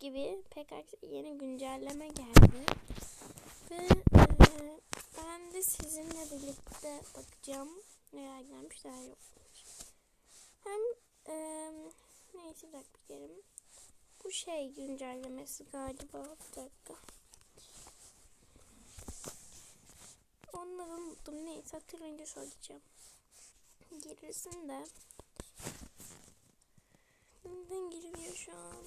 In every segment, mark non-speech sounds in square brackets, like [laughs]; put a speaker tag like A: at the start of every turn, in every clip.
A: gibi PKX yeni güncelleme geldi. Ve e, ben de sizinle birlikte bakacağım. Neler gelmiş neler yokmuş. Hem e, neyse bir dakika bir gelin. Bu şey güncellemesi galiba. Bir dakika. Onları unuttum. Neyse hatırlayınca söyleyeceğim. Gerisini de neden girmiyor şu an?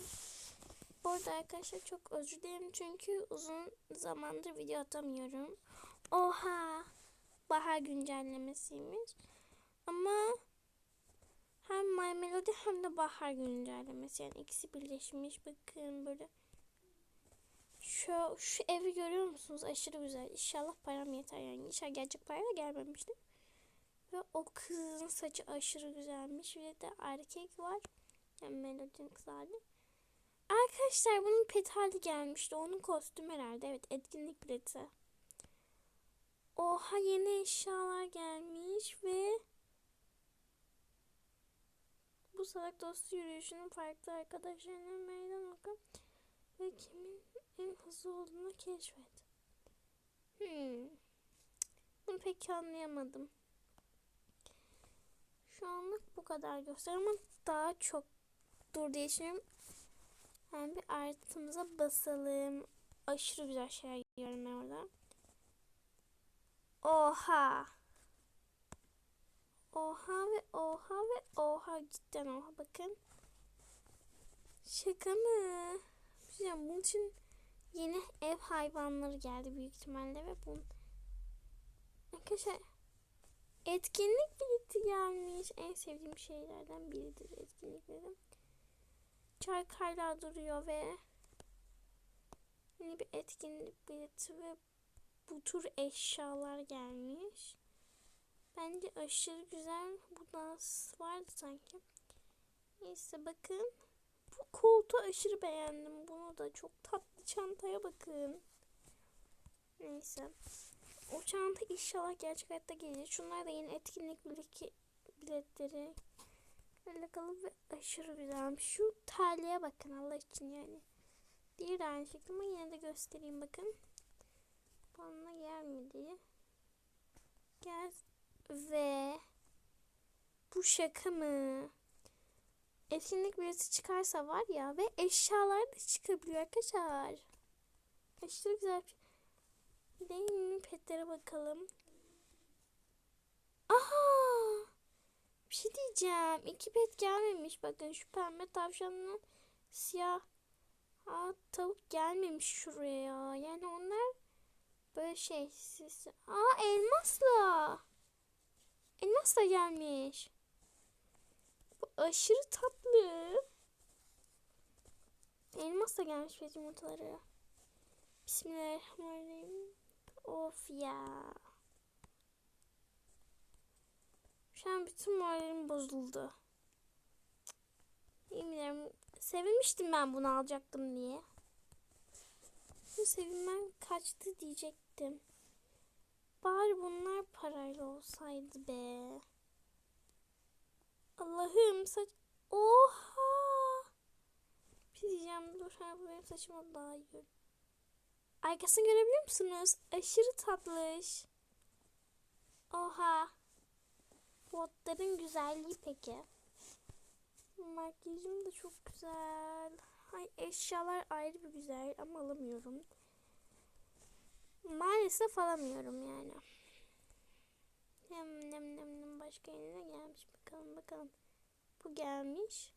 A: Bu arada arkadaşlar çok özür dilerim çünkü uzun zamandır video atamıyorum. Oha! Bahar güncellemesiymiş. Ama hem My Melody hem de bahar güncellemesi. Yani ikisi birleşmiş. Bakın böyle. Şu, şu evi görüyor musunuz? Aşırı güzel. İnşallah param yeter yani. İnşallah gerçek parayla gelmemiştir. Ve o kızın saçı aşırı güzelmiş. Bir de erkek var. Yani Melody'nin kız hali. Arkadaşlar bunun pet hali gelmişti. Onun kostüm herhalde. Evet etkinlik bileti. Oha yeni eşyalar gelmiş ve bu salak dostu yürüyüşünün farklı arkadaşlarına meydan oku ve kimin en hızlı olduğunu keşfet. Hmm. Bunu pek anlayamadım. Şu anlık bu kadar göster ama daha çok dur diye düşünüyorum. Yani bir artımıza basalım. Aşırı güzel şeyler görüyorum orada. Oha. Oha ve oha ve oha cidden oha bakın. Şaka mı? Bir şey bunun için yeni ev hayvanları geldi büyük ihtimalle ve bunun arkadaşlar etkinlik bileti gelmiş. En sevdiğim şeylerden biridir etkinlik bileti. Çay hala duruyor ve yeni bir etkinlik bileti ve bu tür eşyalar gelmiş. Bence aşırı güzel. Bu dans vardı sanki. Neyse bakın. Bu koltuğu aşırı beğendim. Bunu da çok tatlı çantaya bakın. Neyse. O çanta inşallah gerçek hayatta gelecek. Şunlar da yeni etkinlik biletleri. Alakalı ve aşırı güzelmiş. Şu terliğe bakın Allah için yani. Diğeri de aynı şekilde ama yine de göstereyim bakın. Bana gelmedi. Gel ve bu şaka mı? Etkinlik bileti çıkarsa var ya ve eşyalar da çıkabiliyor arkadaşlar. Aşırı güzel bir şey. Değil? Petlere bakalım. Aha! Bir şey diyeceğim. İki pet gelmemiş. Bakın şu pembe tavşanla siyah Aa, tavuk gelmemiş şuraya. Yani onlar böyle şey. Siz... Aa elmasla. Elmas da gelmiş. Bu aşırı tatlı. Elmas da gelmiş pet yumurtaları. Bismillahirrahmanirrahim. Of ya. Şu an bütün moralim bozuldu. Yemin sevinmiştim ben bunu alacaktım diye. Bu sevinmem kaçtı diyecektim. Bari bunlar parayla olsaydı be. Allah'ım saç... Oha! Bir diyeceğim. Dur ha bu benim saçıma daha iyi. Arkasını görebiliyor musunuz? Aşırı tatlış. Oha. Botların güzelliği peki. Makyajım da çok güzel. Ay eşyalar ayrı bir güzel ama alamıyorum. Maalesef alamıyorum yani. Nem nem nem nem başka yerine gelmiş bakalım bakalım. Bu gelmiş.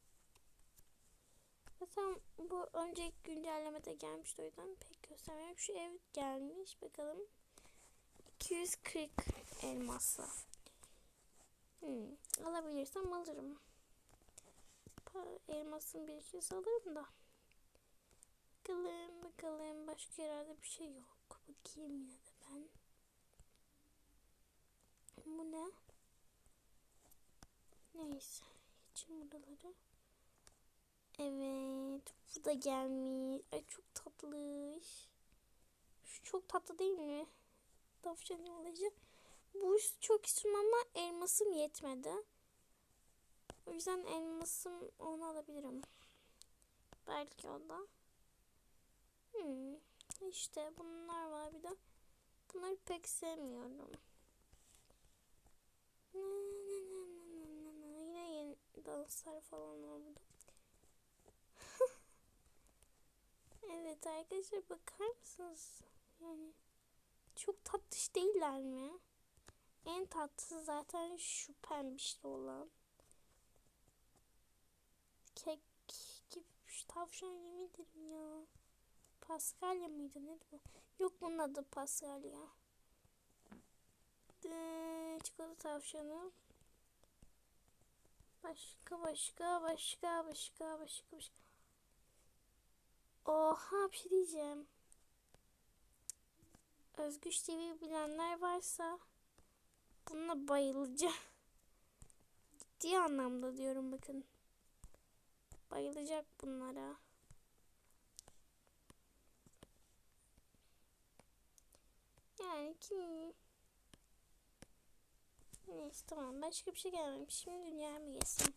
A: Zaten bu önceki güncellemede gelmişti o yüzden pek göstermiyorum. Şu ev gelmiş bakalım. 240 elmasla. Hmm, alabilirsem alırım. Elmasın bir şey alırım da. Bakalım bakalım başka yerlerde bir şey yok. Bakayım yine de ben. Bu ne? Neyse. İçin buraları. Evet. Bu da gelmiş. Ay çok tatlış. Şu çok tatlı değil mi? Tavşan yolacı. Bu çok istiyorum ama elmasım yetmedi. O yüzden elmasım onu alabilirim. Belki o da. Hmm, işte bunlar var bir de. Bunları pek sevmiyorum. Yine yeni danslar falan var burada. [laughs] evet arkadaşlar bakar mısınız? Yani çok tatlış değiller mi? En tatlısı zaten şu pembişli olan. Kek gibi şu tavşan yemin ya. Paskalya mıydı ne bu? Yok bunun adı Paskalya. Ee, çikolata tavşanı. Başka başka başka başka başka başka. Oha bir şey diyeceğim. Özgüç TV bilenler varsa buna bayılacağım. Ciddi anlamda diyorum bakın. Bayılacak bunlara. Yani kim... Neyse tamam başka bir şey gelmemiş. Şimdi dünya mı geçsin?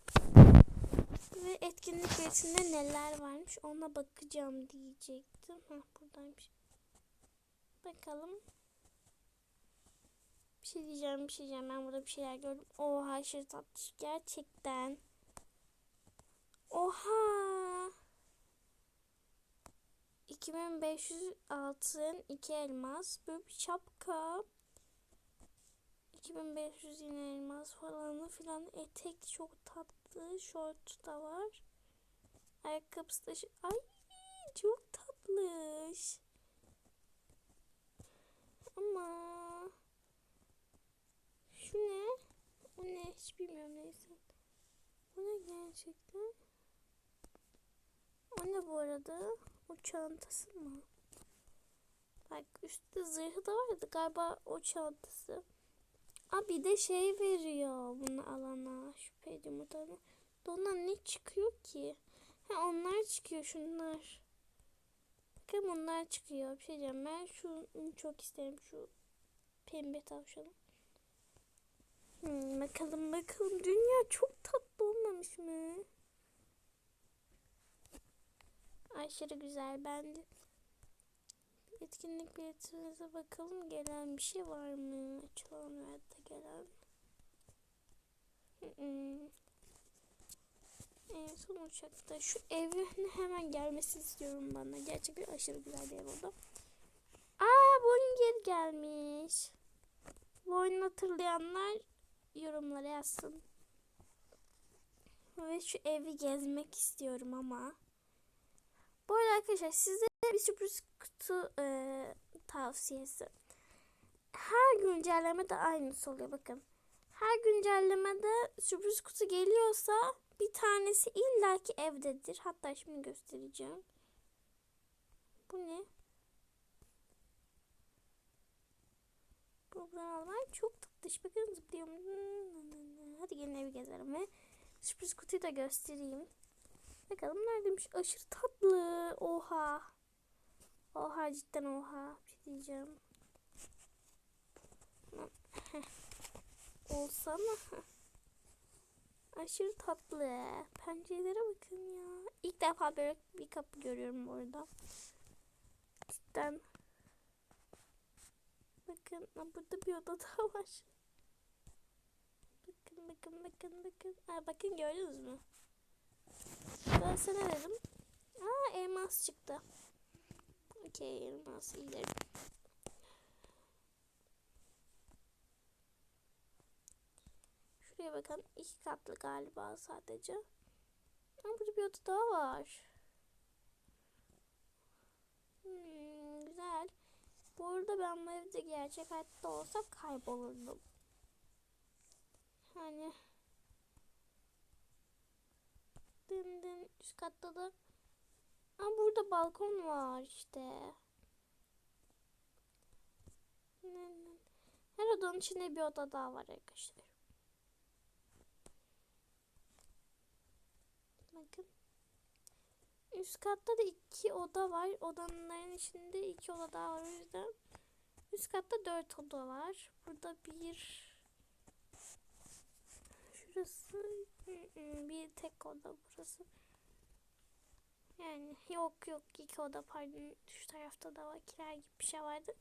A: Ve etkinlik biletinde neler varmış ona bakacağım diyecektim. Heh buradaymış. Bakalım. Şey diyeceğim bir şey diyeceğim. Ben burada bir şeyler gördüm. Oha aşırı tatlış. Gerçekten. Oha. 2500 altın, 2 elmas, böyle bir şapka. 2500 yine elmas falan filan. Etek çok tatlı. Şort da var. Ayakkabısı da Ay çok tatlış. Ama şu ne? O ne? Hiç bilmiyorum neyse. Bu ne gerçekten? O ne bu arada? O çantası mı? Bak üstte zırhı da vardı galiba o çantası. Aa bir de şey veriyor bunu alana şüpheli yumurtalarına. Ondan ne çıkıyor ki? Ha onlar çıkıyor şunlar. Bakın bunlar çıkıyor. Bir şey diyeceğim ben şunu çok isterim şu pembe tavşanı. Hmm, bakalım bakalım dünya çok tatlı olmamış mı? Aşırı güzel bence. Etkinlik biletimize bakalım gelen bir şey var mı? Açılan de gelen. Hı hı. En son uçakta şu evin hemen gelmesi istiyorum bana. Gerçekten aşırı güzel bir ev oldu. Aa Boinger gelmiş. Bu oyunu hatırlayanlar yorumlara yazsın. Ve şu evi gezmek istiyorum ama. Bu arada arkadaşlar sizlere bir sürpriz kutu e, tavsiyesi. Her güncelleme de aynısı oluyor bakın. Her güncellemede sürpriz kutu geliyorsa bir tanesi illaki evdedir. Hatta şimdi göstereceğim. Bu ne? Buradan almak çok tatlış. Bakın zıplıyorum. Hadi gelin evi gezelim sürpriz kutuyu da göstereyim. Bakalım neredeymiş? Aşırı tatlı. Oha. Oha cidden oha. Bir şey diyeceğim. [laughs] Olsa mı? [laughs] Aşırı tatlı. Pencerelere bakın ya. İlk defa böyle bir kapı görüyorum burada. Cidden. Bakın burada bir oda daha var. Bakın bakın bakın bakın. Ha, bakın gördünüz mü? Ben sana dedim. Aa elmas çıktı. Okey elmas iyidir. Şuraya bakın. iki katlı galiba sadece. Ama burada bir oda daha var. Hmm, güzel. Bu arada ben bu evde gerçek hayatta olsa kaybolurdum. Hani dın dın üst katta da Aa, burada balkon var işte. Her odanın içinde bir oda daha var arkadaşlar. Bakın. Üst katta da iki oda var. Odanların içinde iki oda daha var o yüzden. Üst katta dört oda var. Burada bir Şurası bir tek oda burası. Yani yok yok iki oda pardon şu tarafta da var kiler gibi bir şey vardı.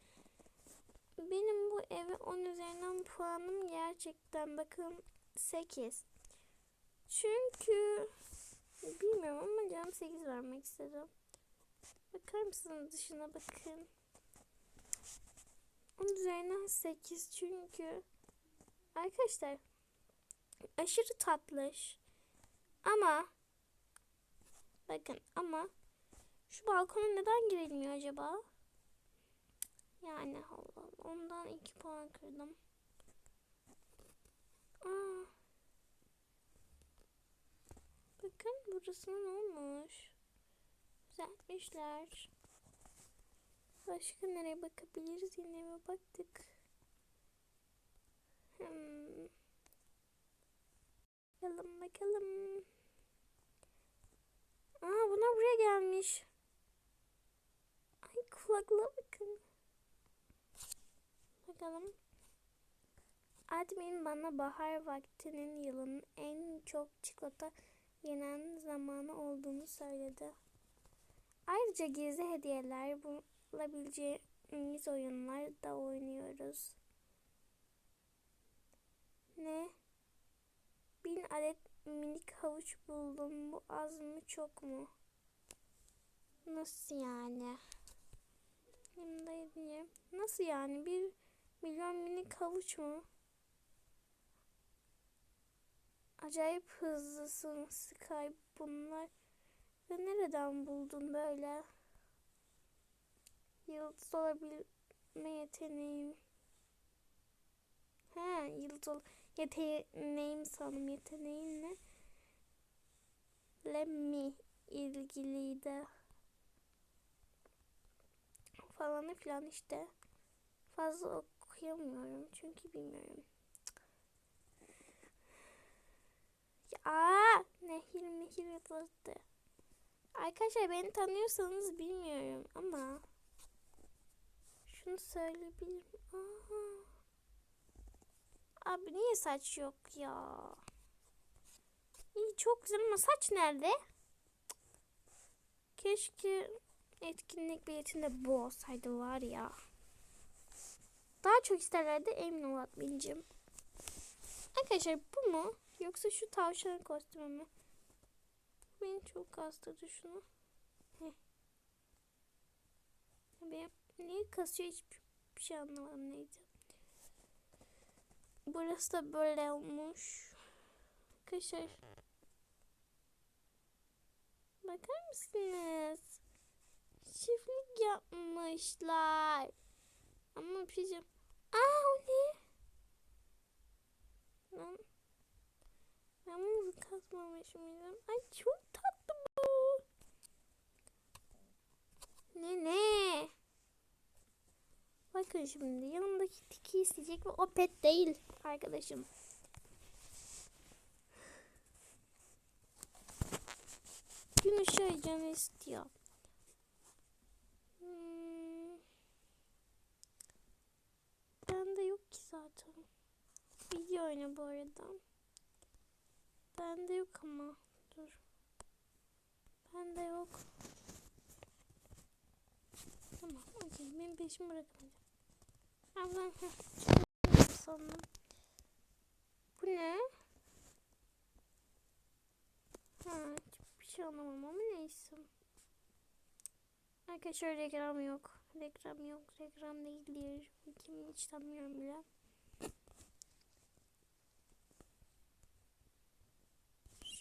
A: Benim bu eve 10 üzerinden puanım gerçekten bakın 8. Çünkü bilmiyorum ama canım 8 vermek istedim. Bakar mısınız dışına bakın. 10 üzerinden 8 çünkü arkadaşlar aşırı tatlış. Ama bakın ama şu balkona neden girilmiyor acaba? Yani Allah. Ondan 2 puan kırdım. Aa. Bakın burasına ne olmuş? Düzeltmişler. Başka nereye bakabiliriz? Yine eve baktık. Hmm. Bakalım bakalım. Aa bunlar buraya gelmiş. Ay kulaklığa bakın. Bakalım. Admin bana bahar vaktinin yılın en çok çikolata yenen zamanı olduğunu söyledi. Ayrıca gizli hediyeler bulabileceğimiz oyunlar da oynuyoruz. Ne? Bin adet minik havuç buldum. Bu az mı çok mu? Nasıl yani? Yanımda. Nasıl yani? Bir milyon minik havuç mu? Acayip hızlısın Sky. Bunlar ve nereden buldun böyle? Yıldız olabilme yeteneğim. Ha, yıldız ol yeteneğim sanırım. Yeteneğin ne? Lemmi ilgiliydi. Falan filan işte. Fazla okuyamıyorum çünkü bilmiyorum. Ya nehir nehir yazıldı. Arkadaşlar beni tanıyorsanız bilmiyorum ama şunu söyleyebilirim. Aha. Abi niye saç yok ya? İyi çok güzel ama saç nerede? Keşke etkinlik biletinde bu olsaydı var ya. Daha çok isterlerdi emin ol Admin'cim. Arkadaşlar bu mu? Yoksa şu tavşan kostümü mü? Beni çok kastırdı şunu. Heh. Benim niye kasıyor hiçbir bir şey anlamadım neydi. Burası da böyle olmuş. Arkadaşlar. Bakar mısınız? Çiftlik yapmışlar. Ama bir şey. Aa o ne? Ben, ben bunu kazmamış mıydım? Ay çok tatlı bu. Ne ne? Bakın şimdi yanındaki tiki isteyecek ve o pet değil arkadaşım. Gün ışığı canı istiyor. Hmm. Bende yok ki zaten. Video oyna bu arada. Bende yok ama. Dur. Bende yok. Tamam okey. Benim peşimi bırakmayacağım. Ablam sandım. Bu ne? Ha, bir şey anlamam ama neyse. Arkadaşlar reklam yok. Reklam yok. Reklam değildir. Kim hiç tanımıyorum bile.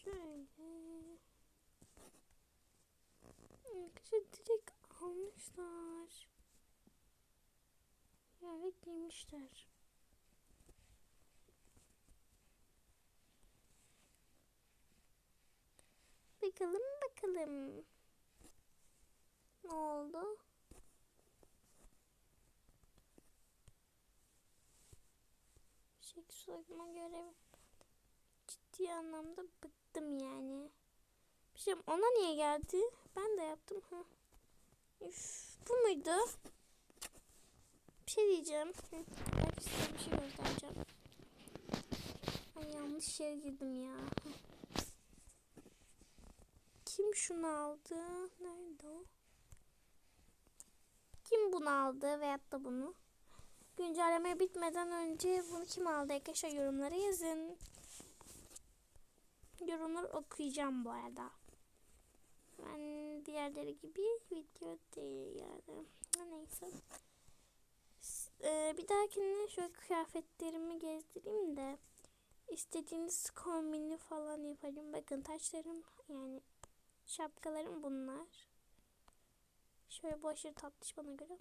A: Şöyle. Arkadaşlar direkt almışlar. Yani giymişler. Bakalım bakalım. Ne oldu? Şek soyma görev. Ciddi anlamda bıktım yani. Bir şey ona niye geldi? Ben de yaptım ha. Üf, bu muydu? Bir şey diyeceğim. Belki size bir şey göstereceğim. Ay yanlış yere girdim ya. Kim şunu aldı? Nerede o? Kim bunu aldı veyahut da bunu? Güncelleme bitmeden önce bunu kim aldı arkadaşlar yorumlara yazın. Yorumları okuyacağım bu arada. Ben diğerleri gibi video değil yani. Neyse. Ee, bir dahakine şöyle kıyafetlerimi gezdireyim de istediğiniz kombini falan yaparım. Bakın taçlarım yani şapkalarım bunlar. Şöyle bu aşırı tatlış bana göre.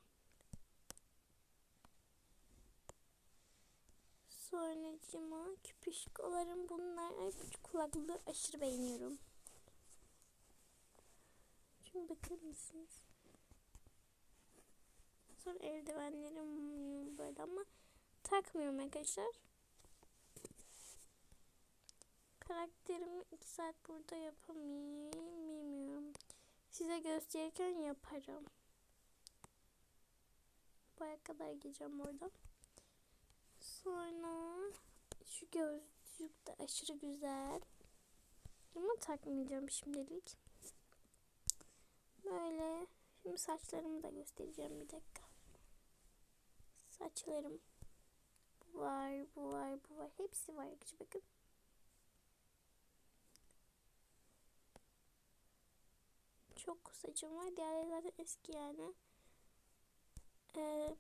A: Sonracıma küpüşkolarım bunlar. Ay bu kulaklığı aşırı beğeniyorum. Şuna bakar mısınız? Sonra eldivenlerim böyle ama takmıyorum arkadaşlar. Karakterimi 2 saat burada yapamayayım bilmiyorum. Size gösterirken yaparım. Baya kadar gideceğim orada. Sonra aşırı güzel. Ama takmayacağım şimdilik. Böyle. Şimdi saçlarımı da göstereceğim bir dakika. Saçlarım. Bu var, bu var, bu var. Hepsi var. Bakın. Çok saçım var. Diğerleri zaten eski yani. Ee,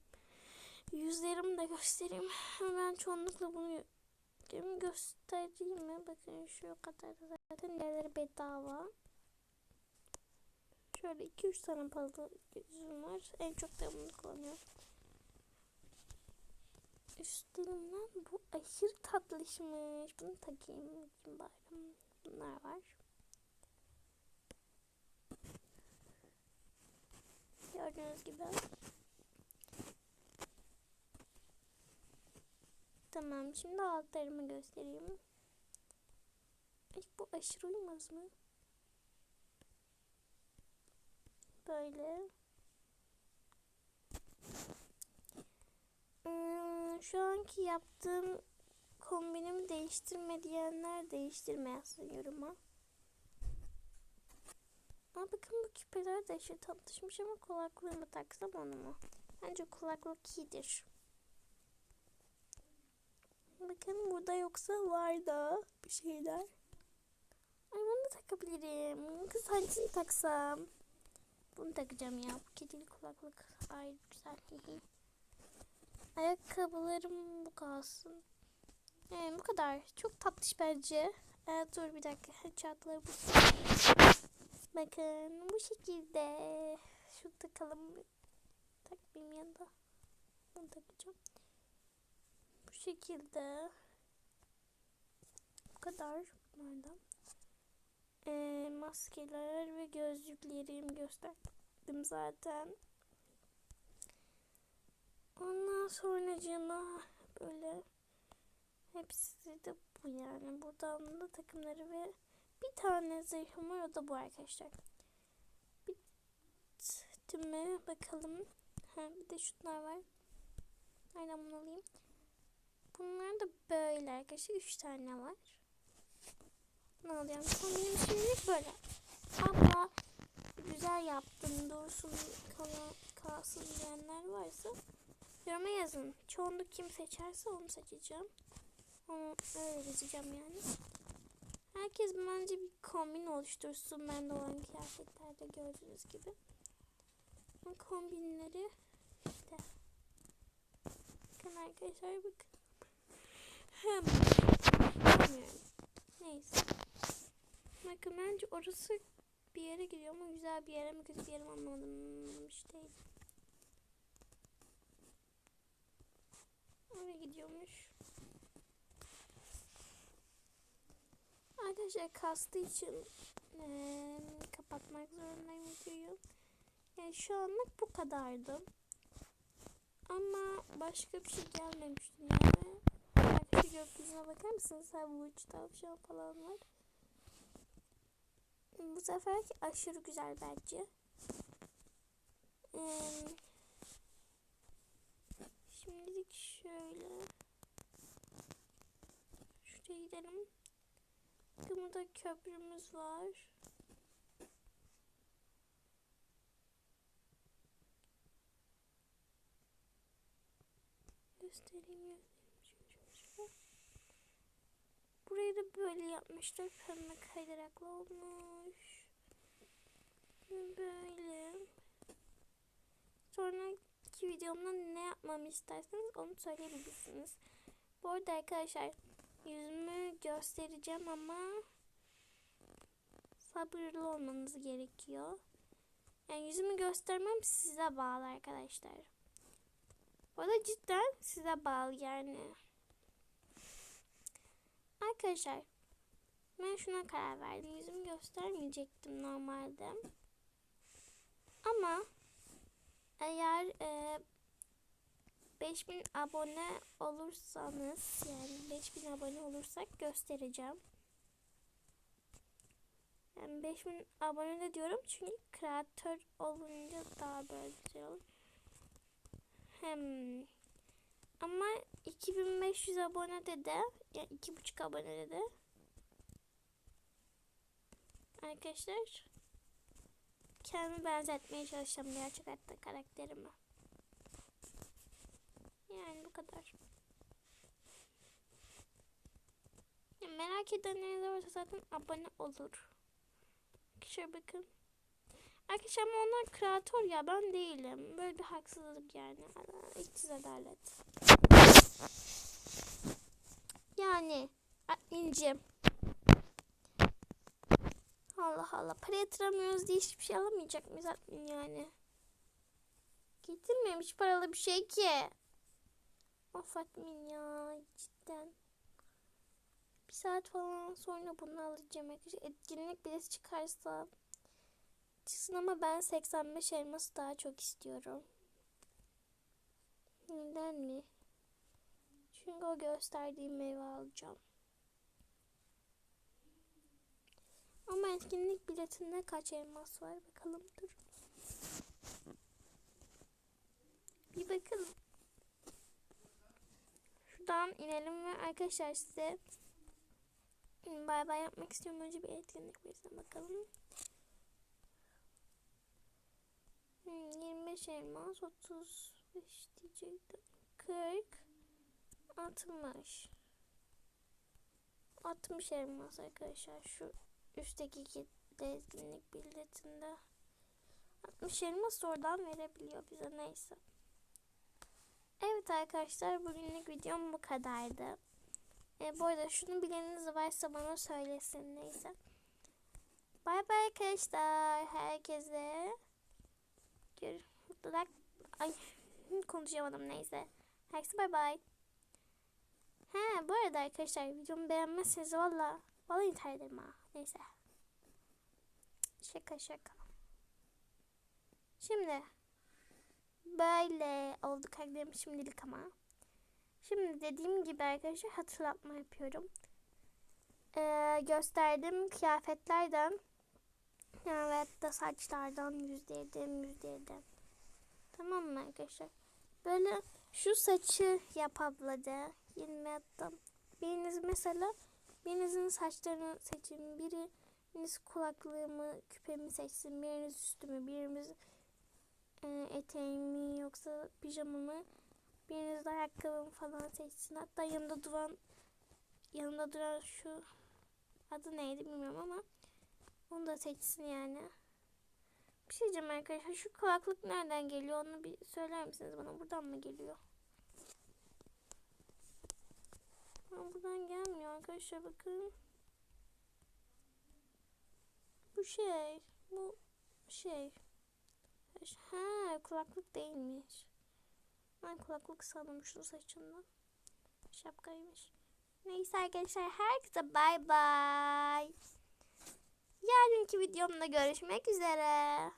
A: yüzlerimi de göstereyim. Ben çoğunlukla bunu göstereyim mi? Bakın şu kadar zaten diğerleri bedava. Şöyle 2-3 tane fazla yüzüm var. En çok da bunu kullanıyorum. Üstlerimden bu aşırı tatlışmış. Bunu takayım. Bari. Bunlar var. Gördüğünüz gibi. Tamam. Şimdi altlarımı göstereyim. Ay, bu aşırı uymaz mı? Böyle. Hmm, şu anki yaptığım kombinimi değiştirme diyenler değiştirme yazsın yoruma. Aa, bakın bu küpeler de aşırı tatlışmış ama kulaklığımı taksam onu mu? Bence kulaklık iyidir. Bakın burada yoksa var da bir şeyler. Ay bunu da takabilirim. Kız hangisini taksam? Bunu takacağım ya. Bu kedili kulaklık. Ay güzel. Ayakkabılarım bu kalsın. Yani bu kadar. Çok tatlış bence. Ee, dur bir dakika. Çatları bu. Bakın bu şekilde. Şu takalım. Takmayayım yanında. Bunu takacağım. Şekilde. Bu kadar bunlardan. Ee, maskeler ve gözlüklerimi gösterdim zaten. Ondan sonra cama böyle hepsi de bu yani. Buradan da takımları ve bir tane zırhım var o da bu arkadaşlar. Bitti mi? Bakalım. Ha, bir de şunlar var. Nereden bunu alayım? Bunlar da böyle arkadaşlar. Üç tane var. Ne alacağım? Kombinim şimdilik böyle. Abla güzel yaptın. Doğrusu kala, kalsın diyenler varsa yoruma yazın. Çoğunluk kim seçerse onu seçeceğim. Onu öyle yazacağım yani. Herkes bence bir kombin oluştursun. Ben de olan kıyafetlerde gördüğünüz gibi. Kombinleri işte. Bakın arkadaşlar bakın. Hem bilmiyorum. Neyse. Bakın bence orası bir yere gidiyor ama güzel bir yere mi kötü bir yere mi anlamadım. İşte. Oraya gidiyormuş. Arkadaşlar kastığı için ee, kapatmak zorundayım videoyu. Yani şu anlık bu kadardı. Ama başka bir şey gelmemişti yani gökyüzüne bakar mısınız? Ha bu uç tavşan falan var. Bu sefer aşırı güzel bence. Ee, şimdilik şöyle. Şuraya gidelim. Bakın burada köprümüz var. göstereyim Burayı da böyle yapmışlar. Pembe kaydıraklı olmuş. Böyle. Sonraki videomda ne yapmamı isterseniz onu söyleyebilirsiniz. Bu arada arkadaşlar yüzümü göstereceğim ama sabırlı olmanız gerekiyor. Yani yüzümü göstermem size bağlı arkadaşlar. Bu arada cidden size bağlı yani. Arkadaşlar ben şuna karar verdim. Yüzümü göstermeyecektim normalde. Ama eğer e, 5000 abone olursanız yani 5000 abone olursak göstereceğim. Yani 5000 abone de diyorum çünkü kreatör olunca daha böyle güzel olur. Hem ama 2500 abonede de yani 2,5 abonede de arkadaşlar kendimi benzetmeye çalışacağım gerçek hayatta karakterime. Yani bu kadar. Ya merak edenler varsa zaten abone olur. Arkadaşlar bakın. Arkadaşlar ama onlar kreatör ya ben değilim. Böyle bir haksızlık yani. İktiz adalet. Yani incim. Allah Allah. Para yatıramıyoruz diye hiçbir şey alamayacak mıyız admin yani? Getirmemiş paralı bir şey ki. Of admin ya cidden. Bir saat falan sonra bunu alacağım. Etkinlik bileti çıkarsa. Çıksın ama ben 85 elması daha çok istiyorum. Neden mi? Çünkü o gösterdiğim meyve alacağım. Ama etkinlik biletinde kaç elmas var bakalım dur. Bir bakalım. Şuradan inelim ve arkadaşlar size bay bay yapmak istiyorum. Önce bir etkinlik biletine bakalım. Hmm, 25 elmas 35 diyecektim. 40 60 60 elmas arkadaşlar şu üstteki iki etkinlik biletinde 60 elmas oradan verebiliyor bize neyse. Evet arkadaşlar bugünlük videom bu kadardı. E, bu arada şunu bileniniz varsa bana söylesin neyse. Bay bay arkadaşlar herkese. Gör mutluluk. Ay konuşamadım neyse. Herkese bay bay. He bu arada arkadaşlar videomu beğenmezseniz valla valla intihar ederim ha. Neyse. Şaka şaka. Şimdi böyle oldu karakterim şimdilik ama. Şimdi dediğim gibi arkadaşlar hatırlatma yapıyorum. Ee, gösterdiğim kıyafetlerden evet da saçlardan yüzlerden yüzlerden. Tamam mı arkadaşlar? Böyle şu saçı yap abladı. 20 attım. Biriniz mesela birinizin saçlarını seçin. Biriniz kulaklığımı, küpemi seçsin. Biriniz üstümü, birimiz e, eteğimi yoksa pijamamı. Biriniz de ayakkabımı falan seçsin. Hatta yanında duran yanında duran şu adı neydi bilmiyorum ama onu da seçsin yani. Bir şey diyeceğim arkadaşlar. Şu kulaklık nereden geliyor onu bir söyler misiniz bana? Buradan mı geliyor? Ama buradan gelmiyor arkadaşlar bakın. Bu şey. Bu şey. Ha kulaklık değilmiş. Ben kulaklık sandım şu saçından. Şapkaymış. Neyse arkadaşlar herkese bay bay. Yarınki videomda görüşmek üzere.